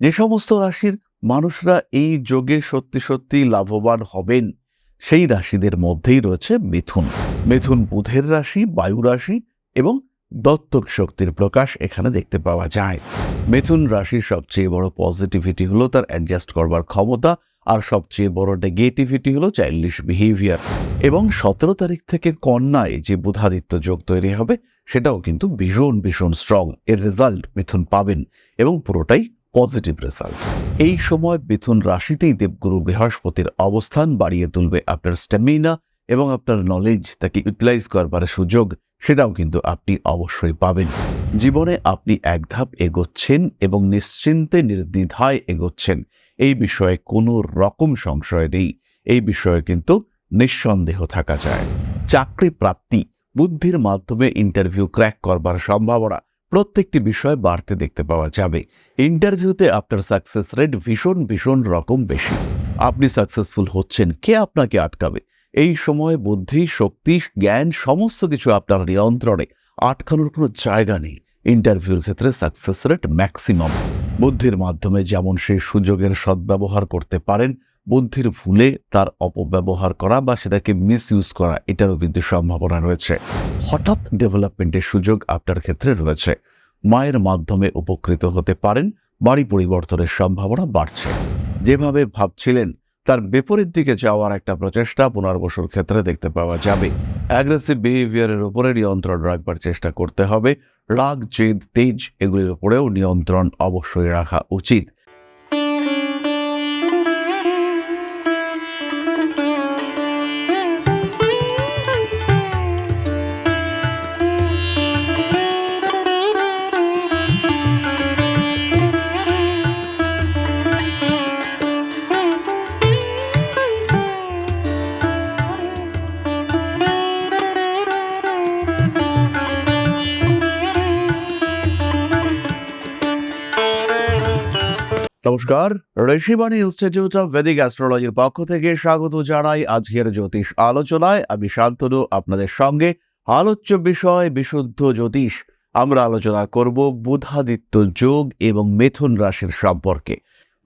যে সমস্ত রাশির মানুষরা এই যোগে সত্যি সত্যি লাভবান হবেন, সেই রাশিদের মধ্যেই রয়েছে মিথুন। মিথুন বুধের রাশি, বায়ু রাশি এবং দত্তক শক্তির প্রকাশ এখানে দেখতে পাওয়া যায়। মিথুন রাশির সবচেয়ে বড় পজিটিভিটি হলো তার অ্যাডজাস্ট করবার ক্ষমতা আর সবচেয়ে বড় নেগেটিভিটি হলো চাইল্ডিশ বিহেভিয়ার এবং সতেরো তারিখ থেকে কন্যায় যে বুধাদিত্য যোগ তৈরি হবে, সেটাও কিন্তু ভীষণ ভীষণ স্ট্রং এর রেজাল্ট মিথুন পাবেন এবং পুরোটাই পজিটিভ রেজাল্ট এই সময় মিথুন রাশিতেই দেবগুরু বৃহস্পতির অবস্থান বাড়িয়ে তুলবে আপনার স্ট্যামিনা এবং আপনার নলেজ তাকে ইউটিলাইজ করবার সুযোগ, সেটাও কিন্তু আপনি অবশ্যই পাবেন। জীবনে আপনি এক ধাপ এগোচ্ছেন এবং নিশ্চিন্তে নির্দ্বিধায় এগোচ্ছেন। এই বিষয়ে কোনো রকম সংশয় নেই। এই বিষয়ে কিন্তু নিঃসন্দেহ থাকা যায়। চাকরি প্রাপ্তি, বুদ্ধির মাধ্যমে ইন্টারভিউ ক্র্যাক করবার সম্ভাবনা প্রত্যেকটি বিষয় বাড়তে দেখতে পাওয়া যাবে। ইন্টারভিউতে আপনার সাকসেস রেট ভীষণ ভীষণ রকম বেশি। আপনি সাকসেসফুল হচ্ছেন, কে আপনাকে আটকাবে? এই সময় বুদ্ধি, শক্তি, জ্ঞান সমস্ত কিছু আপনার নিয়ন্ত্রণে। আটকানোর কোনো জায়গা নেই। ইন্টারভিউর ক্ষেত্রে সাকসেস রেট ম্যাক্সিমাম বুদ্ধির মাধ্যমে যেমন সেই সুযোগের সদ্ব্যবহার করতে পারেন বুদ্ধির ভুলে তার অপব্যবহার করা বা সেটাকে মিস ইউজ করা, এটারও কিন্তু সম্ভাবনা রয়েছে। হঠাৎ ডেভেলপমেন্টের সুযোগ আপনার ক্ষেত্রে রয়েছে। মায়ের মাধ্যমে উপকৃত হতে পারেন, বাড়ি পরিবর্তনের সম্ভাবনা বাড়ছে। যেভাবে ভাবছিলেন, তার বিপরীত দিকে যাওয়ার একটা প্রচেষ্টা পুনর্বসুর ক্ষেত্রে দেখতে পাওয়া যাবে। অ্যাগ্রেসিভ বিহেভিয়ারের উপরে নিয়ন্ত্রণ রাখবার চেষ্টা করতে হবে। রাগ, জেদ, তেজ, এগুলির উপরেও নিয়ন্ত্রণ অবশ্যই রাখা উচিত। নমস্কার। ঋষিবাণী ইনস্টিটিউট অফ ভেদিক অ্যাস্ট্রোলজির পক্ষ থেকে স্বাগত জানাই আজকের জ্যোতিষ আলোচনায়। আমি শান্তনু, আপনাদের সঙ্গে আলোচ্য বিষয় বিশুদ্ধ জ্যোতিষ। আমরা আলোচনা করব বুধাদিত্য যোগ এবং মেথুন রাশির সম্পর্কে।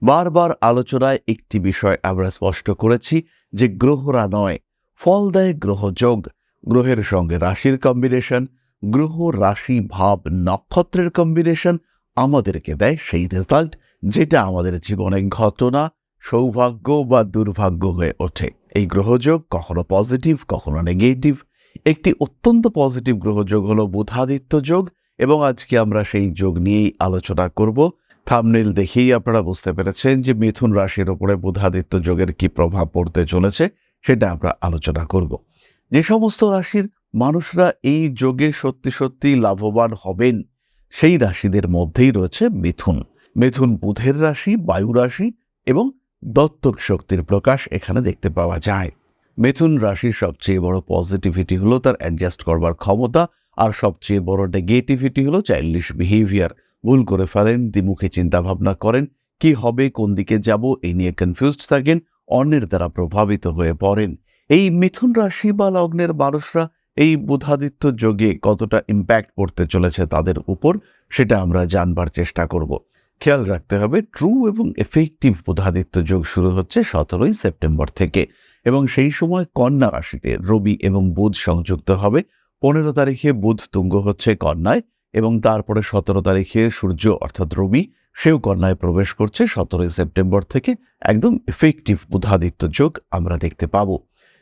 বারবার আলোচনায় একটি বিষয় আমরা স্পষ্ট করেছি যে গ্রহরা নয়, ফল দেয় গ্রহযোগ গ্রহের সঙ্গে রাশির কম্বিনেশন গ্রহ রাশি ভাব নক্ষত্রের কম্বিনেশন আমাদেরকে দেয় সেই রেজাল্ট যেটা আমাদের জীবনে ঘটনা, সৌভাগ্য বা দুর্ভাগ্য হয়ে ওঠে। এই গ্রহযোগ কখনো পজিটিভ কখনো নেগেটিভ একটি অত্যন্ত পজিটিভ গ্রহযোগ হলো বুধাদিত্য যোগ এবং আজকে আমরা সেই যোগ নিয়েই আলোচনা করব। থামনেল দেখেই আপনারা বুঝতে পেরেছেন যে মিথুন রাশির ওপরে বুধাদিত্য যোগের কি প্রভাব পড়তে চলেছে, সেটা আমরা আলোচনা করব। যে সমস্ত রাশির মানুষরা এই যোগে সত্যি সত্যি লাভবান হবেন, সেই রাশিদের মধ্যেই রয়েছে মিথুন। মিথুন বুধের রাশি, বায়ু রাশি এবং দত্তক শক্তির প্রকাশ এখানে দেখতে পাওয়া যায়। মিথুন রাশির সবচেয়ে বড় পজিটিভিটি হলো তার অ্যাডজাস্ট করবার ক্ষমতা আর সবচেয়ে বড় নেগেটিভিটি হলো চাইল্ডিশ বিহেভিয়ার ভুল করে ফেলেন, দ্বিমুখী চিন্তাভাবনা করেন, কি হবে, কোন দিকে যাব, এই নিয়ে কনফিউজড থাকেন, অন্যের দ্বারা প্রভাবিত হয়ে পড়েন। এই মিথুন রাশি বা লগ্নের মানুষরা এই বুধাদিত্য যোগে কতটা ইম্প্যাক্ট পড়তে চলেছে তাদের উপর সেটা আমরা জানবার চেষ্টা করব। খেয়াল রাখতে হবে ট্রু এবং এফেক্টিভ বুধাদিত্য যোগ শুরু হচ্ছে সতেরোই সেপ্টেম্বর থেকে এবং সেই সময় কন্যা রাশিতে রবি এবং বুধ সংযুক্ত হবে। পনেরো তারিখে বুধ তুঙ্গ হচ্ছে কন্যায় এবং তারপরে সতেরো তারিখে সূর্য অর্থাৎ রবি, সেও কন্যায় প্রবেশ করছে সতেরোই সেপ্টেম্বর থেকে। একদম এফেক্টিভ বুধাদিত্য যোগ আমরা দেখতে পাব।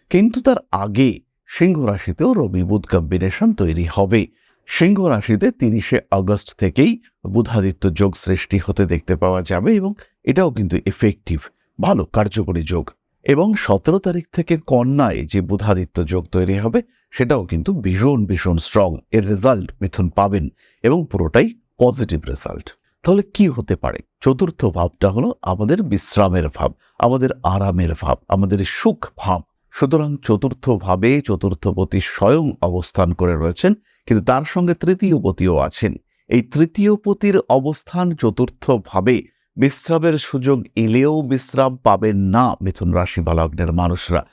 কিন্তু তার আগে সিংহ রাশিতেও রবি বুধ কম্বিনেশন তৈরি হবে। সিংহ রাশিতে তিরিশে আগস্ট থেকেই বুধাদিত্য যোগ সৃষ্টি হতে দেখতে পাওয়া যাবে এবং এটাও কিন্তু এফেক্টিভ ভালো, কার্যকরী যোগ। এবং সতেরো তারিখ থেকে কন্যায় যে বুধাদিত্য যোগ তৈরি হবে, সেটাও কিন্তু ভীষণ ভীষণ স্ট্রং এর রেজাল্ট মিথুন পাবেন এবং পুরোটাই পজিটিভ রেজাল্ট তাহলে কি হতে পারে? চতুর্থ ভাবটা হলো আমাদের বিশ্রামের ভাব, আমাদের আরামের ভাব, আমাদের সুখ ভাব। সুতরাং চতুর্থ ভাবে চতুর্থপতি স্বয়ং অবস্থান করে রয়েছেন কিন্তু তার সঙ্গে তৃতীয় পতিও আছেন। এই তৃতীয় পতির অবস্থান চতুর্থ ভাবে বিশ্রামের সুযোগ এলেও বিশ্রাম পাবেন না মিথুন রাশি বা মানুষরা।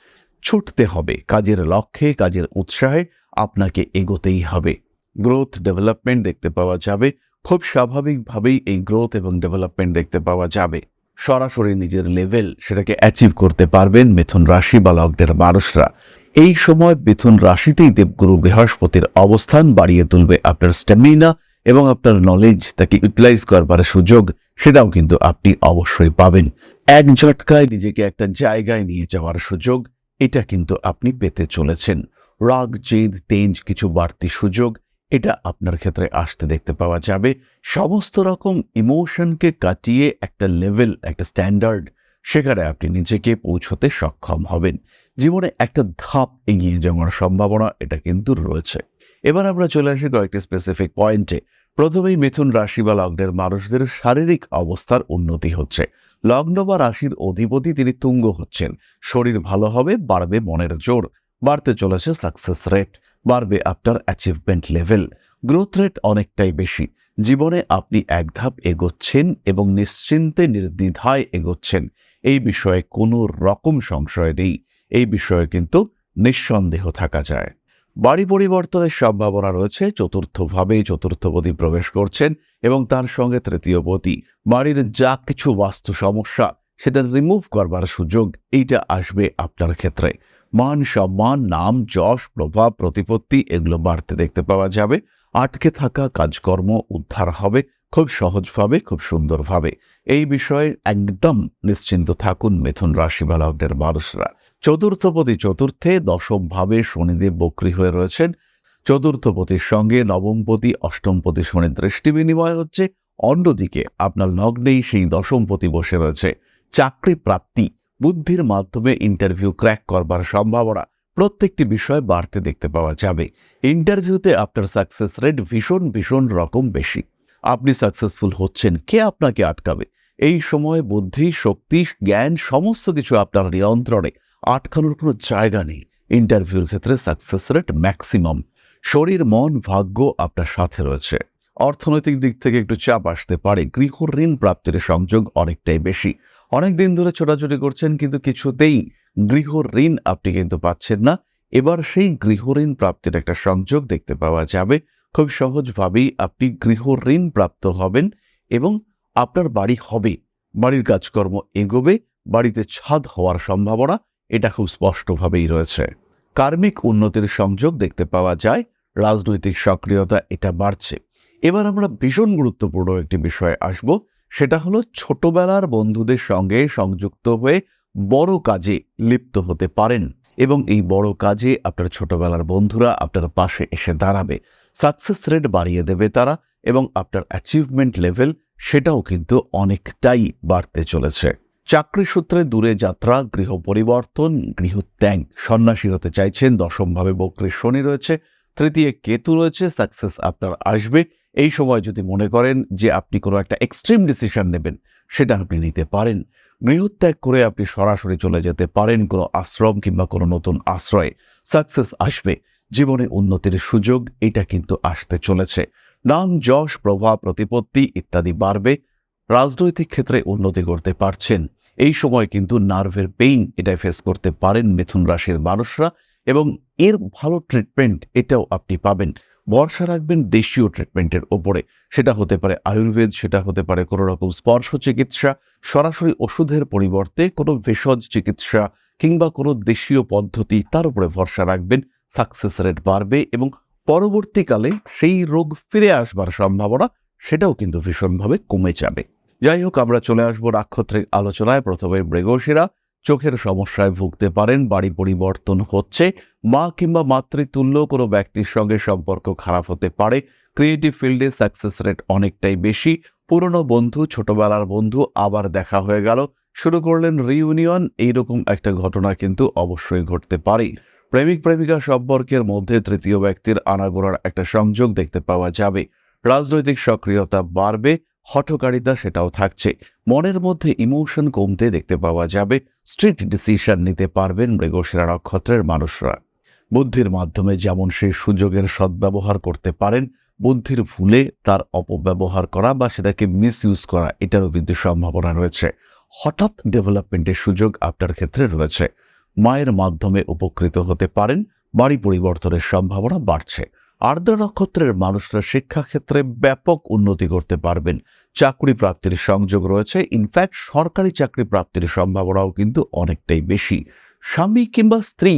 ছুটতে হবে, কাজের লক্ষ্যে, কাজের উৎসাহে আপনাকে এগোতেই হবে। গ্রোথ ডেভেলপমেন্ট দেখতে পাওয়া যাবে। খুব স্বাভাবিকভাবেই এই গ্রোথ এবং ডেভেলপমেন্ট দেখতে পাওয়া যাবে। সরাসরি নিজের লেভেল সেটাকে অ্যাচিভ করতে পারবেন মিথুন রাশি বা লগ্নের মানুষরা। এই সময় মিথুন রাশিতেই দেবগুরু বৃহস্পতির অবস্থান বাড়িয়ে তুলবে আপনার স্ট্যামিনা এবং আপনার নলেজ তাকে ইউটিলাইজ করবার সুযোগ, সেটাও কিন্তু আপনি অবশ্যই পাবেন। এক ঝটকায় নিজেকে একটা জায়গায় নিয়ে যাওয়ার সুযোগ, এটা কিন্তু আপনি পেতে চলেছেন। রাগ, জেদ, তেজ কিছু বাড়তি সুযোগ, এটা আপনার ক্ষেত্রে আসতে দেখতে পাওয়া যাবে। সমস্ত রকম ইমোশনকে কাটিয়ে একটা লেভেল একটা স্ট্যান্ডার্ড সেখানে আপনি নিজেকে পৌঁছতে সক্ষম হবেন। জীবনে একটা ধাপ এগিয়ে যাওয়ার সম্ভাবনা এটা কিন্তু রয়েছে। এবার আমরা চলে আসি কয়েকটি স্পেসিফিক পয়েন্টে প্রথমেই মিথুন রাশি বা লগ্নের মানুষদের শারীরিক অবস্থার উন্নতি হচ্ছে। লগ্ন বা রাশির অধিপতি তিনি তুঙ্গ হচ্ছেন। শরীর ভালো হবে, বাড়বে মনের জোর, বাড়তে চলেছে সাকসেস রেট বাড়বে আপনার অ্যাচিভমেন্ট লেভেল গ্রোথ রেট অনেকটাই বেশি। জীবনে আপনি এক ধাপ এগোচ্ছেন এবং নিশ্চিন্তে নির্দ্বিধায় এগোচ্ছেন। এই বিষয়ে কোনো রকম সংশয় নেই। এই বিষয়ে কিন্তু নিঃসন্দেহ থাকা যায়। বাড়ি পরিবর্তনের সম্ভাবনা রয়েছে, চতুর্থভাবে চতুর্থপতি প্রবেশ করছেন এবং তার সঙ্গে তৃতীয়পতি বাড়ির যা কিছু বাস্তু সমস্যা, সেটা রিমুভ করবার সুযোগ, এইটা আসবে আপনার ক্ষেত্রে। মান সম্মান, নাম, যশ, প্রভাব, প্রতিপত্তি, এগুলো বাড়তে দেখতে পাওয়া যাবে। আটকে থাকা কাজকর্ম উদ্ধার হবে, খুব সহজভাবে, খুব সুন্দরভাবে। এই বিষয়ে একদম নিশ্চিন্ত থাকুন মিথুন রাশি বা মানুষরা। চতুর্থপতি চতুর্থে দশমভাবে শনিদেব বক্রী হয়ে রয়েছেন। চতুর্থপতির সঙ্গে নবমপতি, অষ্টমপতি শনির দৃষ্টি বিনিময় হচ্ছে। অন্যদিকে আপনার লগ্নেই সেই দশমপতি বসে রয়েছে। চাকরি প্রাপ্তি বুদ্ধির মাধ্যমে ইন্টারভিউ ক্র্যাক করবার সম্ভাবনা প্রত্যেকটি বিষয় বাড়তে দেখতে পাওয়া যাবে। ইন্টারভিউতে আপনার সাকসেস রেট ভীষণ ভীষণ রকম বেশি। আপনি সাকসেসফুল হচ্ছেন, কে আপনাকে আটকাবে? এই সময় বুদ্ধি, শক্তি, জ্ঞান, সমস্ত কিছু আপনার নিয়ন্ত্রণে আটকানোর কোনো জায়গা নেই। ইন্টারভিউর ক্ষেত্রে সাকসেস রেট ম্যাক্সিমাম শরীর, মন, ভাগ্য আপনার সাথে রয়েছে। অর্থনৈতিক দিক থেকে একটু চাপ আসতে পারে। গৃহ ঋণ প্রাপ্তির সংযোগ অনেকটাই বেশি। অনেক দিন ধরে ছোটাছুটি করছেন কিন্তু কিছুতেই গৃহ ঋণ আপনি কিন্তু পাচ্ছেন না। এবার সেই গৃহ ঋণ প্রাপ্তির একটা সংযোগ দেখতে পাওয়া যাবে। খুব সহজভাবেই আপনি গৃহ ঋণ প্রাপ্ত হবেন এবং আপনার বাড়ি হবে। বাড়ির কাজকর্ম এগোবে, বাড়িতে ছাদ হওয়ার সম্ভাবনা এটা খুব স্পষ্টভাবেই রয়েছে। কার্মিক উন্নতির সংযোগ দেখতে পাওয়া যায়, রাজনৈতিক সক্রিয়তা এটা বাড়ছে। এবার আমরা ভীষণ গুরুত্বপূর্ণ একটি বিষয়ে আসব, সেটা হলো ছোটবেলার বন্ধুদের সঙ্গে সংযুক্ত হয়ে বড় কাজে লিপ্ত হতে পারেন এবং এই বড় কাজে আপনার ছোটবেলার বন্ধুরা আপনার পাশে এসে দাঁড়াবে। সাকসেস রেট বাড়িয়ে দেবে তারা এবং আপনার অ্যাচিভমেন্ট লেভেল সেটাও কিন্তু অনেকটাই বাড়তে চলেছে। চাকরি সূত্রে দূরে যাত্রা, গৃহ পরিবর্তন গৃহত্যাগ সন্ন্যাসী হতে চাইছেন, দশমভাবে বক্রী শনি রয়েছে, তৃতীয় কেতু রয়েছে সাকসেস আপনার আসবে। এই সময় যদি মনে করেন যে আপনি কোনো একটা এক্সট্রিম ডিসিশন নেবেন, সেটা আপনি নিতে পারেন। গৃহত্যাগ করে আপনি সরাসরি চলে যেতে পারেন কোনো আশ্রম কিংবা কোনো নতুন আশ্রয়ে। সাকসেস আসবে, জীবনে উন্নতির সুযোগ, এটা কিন্তু আসতে চলেছে। নাম, যশ, প্রভাব, প্রতিপত্তি ইত্যাদি বাড়বে রাজনৈতিক ক্ষেত্রে উন্নতি করতে পারছেন। এই সময় কিন্তু নার্ভের পেইন এটা ফেস করতে পারেন মিথুন রাশির মানুষরা এবং এর ভালো ট্রিটমেন্ট এটাও আপনি পাবেন। ভরসা রাখবেন দেশীয় ট্রিটমেন্টের ওপরে সেটা হতে পারে আয়ুর্বেদ, সেটা হতে পারে কোনো রকম স্পর্শ চিকিৎসা, সরাসরি ওষুধের পরিবর্তে কোনো ভেষজ চিকিৎসা কিংবা কোনো দেশীয় পদ্ধতি, তার উপরে ভরসা রাখবেন। সাকসেস রেট বাড়বে এবং পরবর্তীকালে সেই রোগ ফিরে আসবার সম্ভাবনা, সেটাও কিন্তু ভীষণভাবে কমে যাবে। যাই হোক আমরা চলে আসব নাক্ষত্রিক আলোচনায়। প্রথমে মৃগশিরা চোখের সমস্যায় ভুগতে পারেন, বাড়ি পরিবর্তন হচ্ছে, মা কিংবা মাতৃতুল্য কোনো ব্যক্তির সঙ্গে সম্পর্ক খারাপ হতে পারে। ক্রিয়েটিভ ফিল্ডে সাকসেস রেট অনেকটাই বেশি। পুরনো বন্ধু, ছোটবেলার বন্ধু আবার দেখা হয়ে গেল। শুরু করলেন রিইউনিয়ন এইরকম একটা ঘটনা কিন্তু অবশ্যই ঘটতে পারে। প্রেমিক প্রেমিকা সম্পর্কের মধ্যে তৃতীয় ব্যক্তির আনাগোড়ার একটা সংযোগ দেখতে পাওয়া যাবে। রাজনৈতিক সক্রিয়তা বাড়বে হঠকারিতা সেটাও থাকছে। মনের মধ্যে ইমোশন কমতে দেখতে পাওয়া যাবে, স্ট্রিক্ট ডিসিশন নিতে পারবেন মৃগশিরা নক্ষত্রের মানুষরা। বুদ্ধির মাধ্যমে যেমন সেই সুযোগের সদ্ব্যবহার করতে পারেন, বুদ্ধির ভুলে তার অপব্যবহার করা বা সেটাকে মিস ইউজ করা, এটারও কিন্তু সম্ভাবনা রয়েছে। হঠাৎ ডেভেলপমেন্টের সুযোগ আপনার ক্ষেত্রে রয়েছে। মায়ের মাধ্যমে উপকৃত হতে পারেন, বাড়ি পরিবর্তনের সম্ভাবনা বাড়ছে। আর্দ্রা নক্ষত্রের মানুষরা শিক্ষাক্ষেত্রে ব্যাপক উন্নতি করতে পারবেন। চাকরি প্রাপ্তির সংযোগ রয়েছে। ইনফ্যাক্ট সরকারি চাকরি প্রাপ্তির সম্ভাবনাও কিন্তু অনেকটাই বেশি। স্বামী কিংবা স্ত্রী,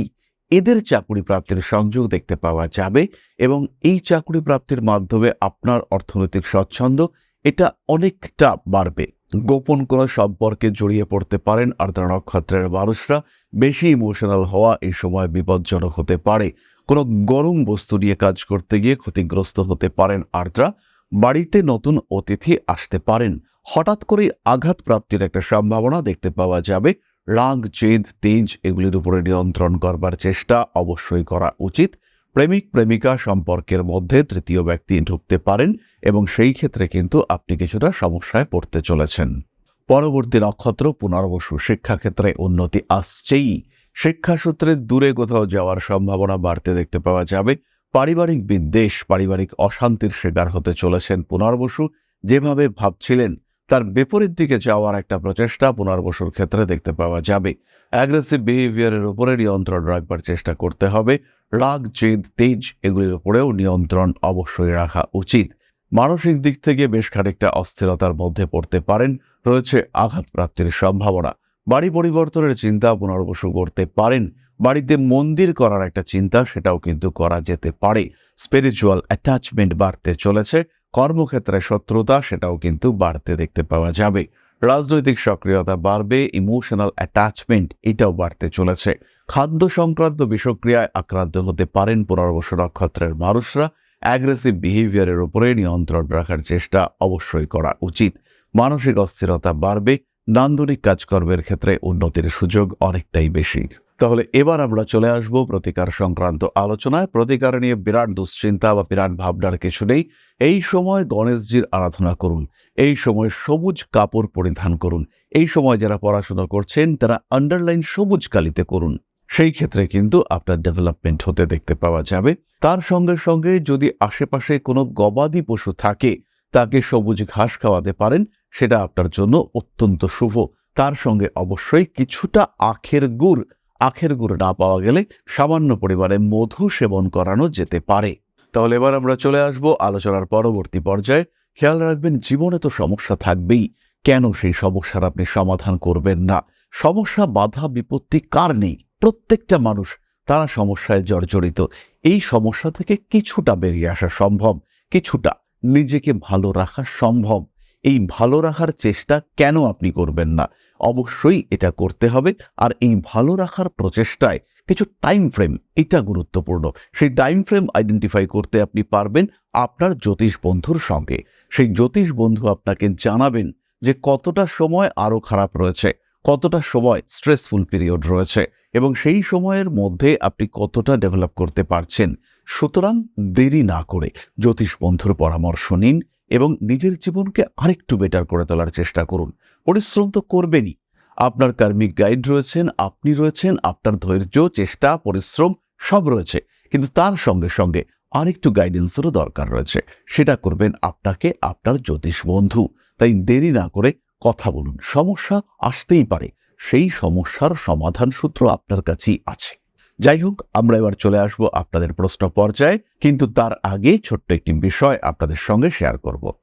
এদের চাকরি প্রাপ্তির সংযোগ দেখতে পাওয়া যাবে এবং এই চাকরি প্রাপ্তির মাধ্যমে আপনার অর্থনৈতিক স্বচ্ছন্দ, এটা অনেকটা বাড়বে। গোপন কোনো সম্পর্কে জড়িয়ে পড়তে পারেন আর্দ্রা নক্ষত্রের মানুষরা। বেশি ইমোশনাল হওয়া এই সময় বিপজ্জনক হতে পারে। কোনো গরম বস্তু নিয়ে কাজ করতে গিয়ে ক্ষতিগ্রস্ত হতে পারেন আর্দ্রা। বাড়িতে নতুন অতিথি আসতে পারেন। হঠাৎ করে আঘাত প্রাপ্তির একটা সম্ভাবনা দেখতে পাওয়া যাবে। রাগ জেদ তেজ এগুলির উপরে নিয়ন্ত্রণ করবার চেষ্টা অবশ্যই করা উচিত। প্রেমিক, প্রেমিকা সম্পর্কের মধ্যে তৃতীয় ব্যক্তি ঢুকতে পারেন এবং সেই ক্ষেত্রে কিন্তু আপনি কিছুটা সমস্যায় পড়তে চলেছেন। পরবর্তী নক্ষত্র, পুনর্বসু, শিক্ষাক্ষেত্রে উন্নতি আসছেই। শিক্ষাসূত্রে দূরে কোথাও যাওয়ার সম্ভাবনা বাড়তে দেখতে পাওয়া যাবে। পারিবারিক বিদ্বেষ, পারিবারিক অশান্তির শিকার হতে চলেছেন পুনর্বসু যেভাবে ভাবছিলেন, তার বিপরীত দিকে যাওয়ার একটা প্রচেষ্টা পুনর্বসুর ক্ষেত্রে দেখতে পাওয়া যাবে। অ্যাগ্রেসিভ বিহেভিয়ারের উপরে নিয়ন্ত্রণ রাখবার চেষ্টা করতে হবে। রাগ, জেদ, তেজ এগুলির উপরেও নিয়ন্ত্রণ অবশ্যই রাখা উচিত। মানসিক দিক থেকে বেশ খানিকটা অস্থিরতার মধ্যে পড়তে পারেন। রয়েছে আঘাতপ্রাপ্তির সম্ভাবনা। বাড়ি পরিবর্তনের চিন্তা পুনর্বসু করতে পারেন। বাড়িতে মন্দির করার একটা চিন্তা সেটাও কিন্তু করা যেতে পারে। স্পিরিচুয়াল অ্যাটাচমেন্ট বাড়তে চলেছে, কর্মক্ষেত্রে শত্রুতা সেটাও কিন্তু বাড়তে দেখতে পাওয়া যাবে। রাজনৈতিক সক্রিয়তা বাড়বে ইমোশনাল অ্যাটাচমেন্ট এটাও বাড়তে চলেছে। খাদ্য সংক্রান্ত বিষক্রিয়ায় আক্রান্ত হতে পারেন পুনর্বসু নক্ষত্রের মানুষরা। অ্যাগ্রেসিভ বিহেভিয়ারের উপরে নিয়ন্ত্রণ রাখার চেষ্টা অবশ্যই করা উচিত। মানসিক অস্থিরতা বাড়বে নান্দনিক কাজকর্মের ক্ষেত্রে উন্নতির সুযোগ অনেকটাই বেশি। তাহলে এবার আমরা চলে আসব প্রতিকার সংক্রান্ত আলোচনায়। প্রতিকার নিয়ে বিরাট দুশ্চিন্তা বা বিরাট ভাবনার কিছু নেই। এই সময় গণেশজির আরাধনা করুন। এই সময় সবুজ কাপড় পরিধান করুন। এই সময় যারা পড়াশোনা করছেন, তারা আন্ডারলাইন সবুজ কালিতে করুন। সেই ক্ষেত্রে কিন্তু আপনার ডেভেলপমেন্ট হতে দেখতে পাওয়া যাবে। তার সঙ্গে সঙ্গে যদি আশেপাশে কোনো গবাদি পশু থাকে তাকে সবুজ ঘাস খাওয়াতে পারেন, সেটা আপনার জন্য অত্যন্ত শুভ। তার সঙ্গে অবশ্যই কিছুটা আখের গুড়। আখের গুড় না পাওয়া গেলে সামান্য পরিমাণে মধু সেবন করানো যেতে পারে। তাহলে এবার আমরা চলে আসব আলোচনার পরবর্তী পর্যায়ে। খেয়াল রাখবেন, জীবনে তো সমস্যা থাকবেই। কেন সেই সমস্যার আপনি সমাধান করবেন না? সমস্যা, বাধা, বিপত্তি কার নেই? প্রত্যেকটা মানুষ তারা সমস্যায় জর্জরিত। এই সমস্যা থেকে কিছুটা বেরিয়ে আসা সম্ভব। কিছুটা নিজেকে ভালো রাখা সম্ভব। এই ভালো রাখার চেষ্টা কেন আপনি করবেন না? অবশ্যই এটা করতে হবে। আর এই ভালো রাখার প্রচেষ্টায় কিছু টাইম ফ্রেম এটা গুরুত্বপূর্ণ। সেই টাইম ফ্রেম আইডেন্টিফাই করতে আপনি পারবেন আপনার জ্যোতিষ বন্ধুর সঙ্গে। সেই জ্যোতিষ বন্ধু আপনাকে জানাবেন যে কতটা সময় আরও খারাপ রয়েছে, কতটা সময় স্ট্রেসফুল পিরিয়ড রয়েছে এবং সেই সময়ের মধ্যে আপনি কতটা ডেভেলপ করতে পারছেন। সুতরাং দেরি না করে জ্যোতিষ বন্ধুর পরামর্শ নিন এবং নিজের জীবনকে আরেকটু বেটার করে তোলার চেষ্টা করুন। পরিশ্রম তো করবেনই। আপনার কার্মিক গাইড রয়েছেন, আপনি রয়েছেন, আপনার ধৈর্য, চেষ্টা, পরিশ্রম সব রয়েছে। কিন্তু তার সঙ্গে সঙ্গে আরেকটু গাইডেন্সেরও দরকার রয়েছে। সেটা করবেন আপনাকে, আপনার জ্যোতিষ বন্ধু। তাই দেরি না করে কথা বলুন। সমস্যা আসতেই পারে। সেই সমস্যার সমাধান সূত্র আপনার কাছেই আছে। যাই হোক আমরা এবার চলে আসব আপনাদের প্রশ্ন পর্যায়ে, কিন্তু তার আগে ছোট্ট একটি বিষয় আপনাদের সঙ্গে শেয়ার করব।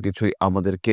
কিছুই আমাদেরকে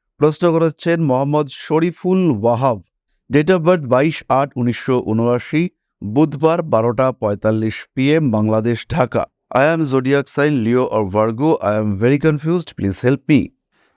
প্রশ্ন করেছেন Mohammad Shariful Wahab date of birth বাইশ আট উনিশশো উনআশি, বুধবার বারোটা পঁয়তাল্লিশ PM Bangladesh, Dhaka. I am zodiac sign Leo or Virgo I am very confused please help me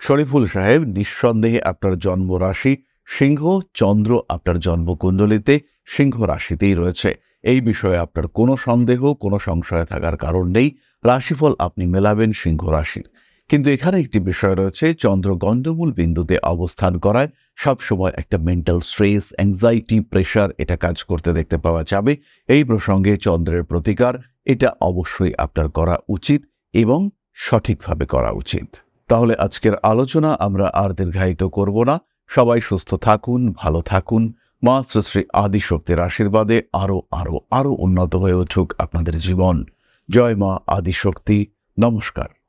Shariful সাহেব, নিঃসন্দেহে আপনার জন্ম রাশি সিংহ, চন্দ্র আপনার জন্মকুণ্ডলিতে সিংহ রাশিতেই রয়েছে। এই বিষয়ে আপনার কোনো সন্দেহ, কোনো সংশয় থাকার কারণ নেই। রাশিফল আপনি মেলাবেন সিংহ রাশির। কিন্তু এখানে একটি বিষয় রয়েছে, চন্দ্র গণ্ডমূল বিন্দুতে অবস্থান করায় সবসময় একটা মেন্টাল স্ট্রেস অ্যাংজাইটি প্রেশার এটা কাজ করতে দেখতে পাওয়া যাবে। এই প্রসঙ্গে চন্দ্রের প্রতিকার, এটা অবশ্যই আপনার করা উচিত এবং সঠিকভাবে করা উচিত। তাহলে আজকের আলোচনা আমরা আর দীর্ঘায়িত করব না। সবাই সুস্থ থাকুন, ভালো থাকুন। মা শ্রী শ্রী আদিশক্তির আশীর্বাদে আরও আরও আরও উন্নত হয়ে উঠুক আপনাদের জীবন। জয় মা আদিশক্তি। নমস্কার।